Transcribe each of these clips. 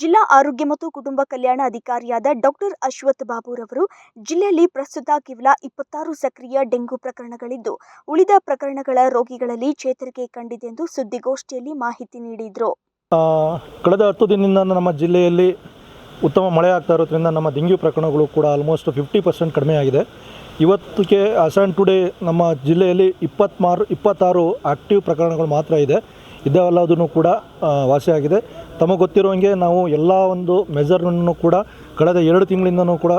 ಜಿಲ್ಲಾ ಆರೋಗ್ಯ ಮತ್ತು ಕುಟುಂಬ ಕಲ್ಯಾಣ ಅಧಿಕಾರಿಯಾದ ಡಾಕ್ಟರ್ ಅಶ್ವಥ್ ಬಾಬುರವರು ಜಿಲ್ಲೆಯಲ್ಲಿ ಪ್ರಸ್ತುತ ಕೇವಲ ಇಪ್ಪತ್ತಾರು ಸಕ್ರಿಯ ಡೆಂಗು ಪ್ರಕರಣಗಳಿದ್ದು, ಉಳಿದ ಪ್ರಕರಣಗಳ ರೋಗಿಗಳಲ್ಲಿ ಚೇತರಿಕೆ ಕಂಡಿದೆ ಎಂದು ಸುದ್ದಿಗೋಷ್ಠಿಯಲ್ಲಿ ಮಾಹಿತಿ ನೀಡಿದರು. ಕಳೆದ ಹತ್ತು ದಿನದಿಂದ ನಮ್ಮ ಜಿಲ್ಲೆಯಲ್ಲಿ ಉತ್ತಮ ಮಳೆ ಆಗ್ತಾ ಇರೋದ್ರಿಂದ ನಮ್ಮ ಡೆಂಗ್ಯೂ ಪ್ರಕರಣಗಳು ಕೂಡ ಆಲ್ಮೋಸ್ಟ್ ಫಿಫ್ಟಿ ಪರ್ಸೆಂಟ್ ಕಡಿಮೆ ಆಗಿದೆ. ಇವತ್ತಿಗೆ ಅಸನ್ ಟುಡೇ ನಮ್ಮ ಜಿಲ್ಲೆಯಲ್ಲಿ ಇಪ್ಪತ್ಮಾರು, ಇಪ್ಪತ್ತಾರು ಆಕ್ಟಿವ್ ಪ್ರಕರಣಗಳು ಮಾತ್ರ ಇದೆ. ಇದೆಲ್ಲದೂ ಕೂಡ ವಾಸಿಯಾಗಿದೆ ತಮಗೆ ಗೊತ್ತಿರುವಂಗೆ ನಾವು ಎಲ್ಲ ಒಂದು ಮೆಜರ್ನನ್ನು ಕೂಡ ಕಳೆದ ಎರಡು ತಿಂಗಳಿಂದನೂ ಕೂಡ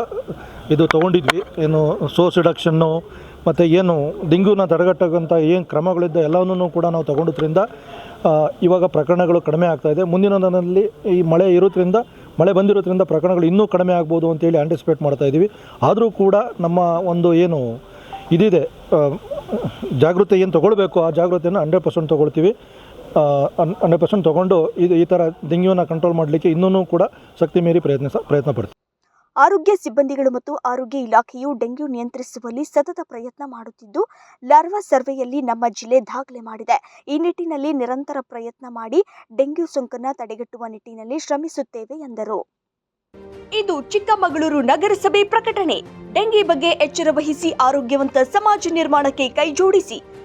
ಇದು ತೊಗೊಂಡಿದ್ವಿ. ಏನು ಸೋಸ್ ರಿಡಕ್ಷನ್ನು, ಮತ್ತು ಏನು ಡೆಂಗ್ಯೂನ ತಡೆಗಟ್ಟಕ್ಕಂಥ ಏನು ಕ್ರಮಗಳಿದ್ದ ಎಲ್ಲವನ್ನೂ ಕೂಡ ನಾವು ತಗೊಂಡಿದ್ರಿಂದ ಇವಾಗ ಪ್ರಕರಣಗಳು ಕಡಿಮೆ ಆಗ್ತಾಯಿದೆ ಮುಂದಿನ ದಿನದಲ್ಲಿ ಈ ಮಳೆ ಇರೋದ್ರಿಂದ ಮಳೆ ಬಂದಿರೋದ್ರಿಂದ ಪ್ರಕರಣಗಳು ಇನ್ನೂ ಕಡಿಮೆ ಆಗ್ಬೋದು ಅಂತೇಳಿ ಮಾಡ್ತಾ ಇದ್ದೀವಿ. ಆದರೂ ಕೂಡ ನಮ್ಮ ಒಂದು ಏನು ಇದಿದೆ ಜಾಗೃತಿ ಏನು ತೊಗೊಳ್ಬೇಕು, ಆ ಜಾಗೃತಿಯನ್ನು ಹಂಡ್ರೆಡ್ ಪರ್ಸೆಂಟ್ ತೊಗೊಳ್ತೀವಿ. ಹಂಡ್ರೆಡ್ ಪರ್ಸೆಂಟ್ ತೊಗೊಂಡು ಇದು ಈ ಥರ ಡೆಂಗ್ಯೂನ ಕಂಟ್ರೋಲ್ ಮಾಡಲಿಕ್ಕೆ ಇನ್ನೂ ಕೂಡ ಶಕ್ತಿ ಮೀರಿ ಪ್ರಯತ್ನ ಪ್ರಯತ್ನ ಪಡ್ತೀವಿ. ಆರೋಗ್ಯ ಸಿಬ್ಬಂದಿಗಳು ಮತ್ತು ಆರೋಗ್ಯ ಇಲಾಖೆಯು ಡೆಂಗ್ಯೂ ನಿಯಂತ್ರಿಸುವಲ್ಲಿ ಸತತ ಪ್ರಯತ್ನ ಮಾಡುತ್ತಿದ್ದು, ಲಾರ್ವಾ ಸರ್ವೆಯಲ್ಲಿ ನಮ್ಮ ಜಿಲ್ಲೆ ದಾಖಲೆ ಮಾಡಿದೆ. ಈ ನಿಟ್ಟಿನಲ್ಲಿ ನಿರಂತರ ಪ್ರಯತ್ನ ಮಾಡಿ ಡೆಂಗ್ಯೂ ಸೋಂಕನ್ನು ತಡೆಗಟ್ಟುವ ನಿಟ್ಟಿನಲ್ಲಿ ಶ್ರಮಿಸುತ್ತೇವೆ ಎಂದರು. ಇದು ಚಿಕ್ಕಮಗಳೂರು ನಗರಸಭೆ ಪ್ರಕಟಣೆ. ಡೆಂಗಿ ಬಗ್ಗೆ ಎಚ್ಚರ ವಹಿಸಿ ಆರೋಗ್ಯವಂತ ಸಮಾಜ ನಿರ್ಮಾಣಕ್ಕೆ ಕೈಜೋಡಿಸಿ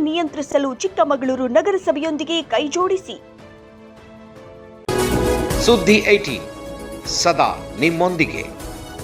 ನಿಯಂತ್ರಿಸಲು ಚಿಕ್ಕಮಗಳೂರು ನಗರಸಭೆಯೊಂದಿಗೆ ಕೈಜೋಡಿಸಿ ಸುದ್ದಿ ಐಟಿ ಸದಾ ನಿಮ್ಮೊಂದಿಗೆ.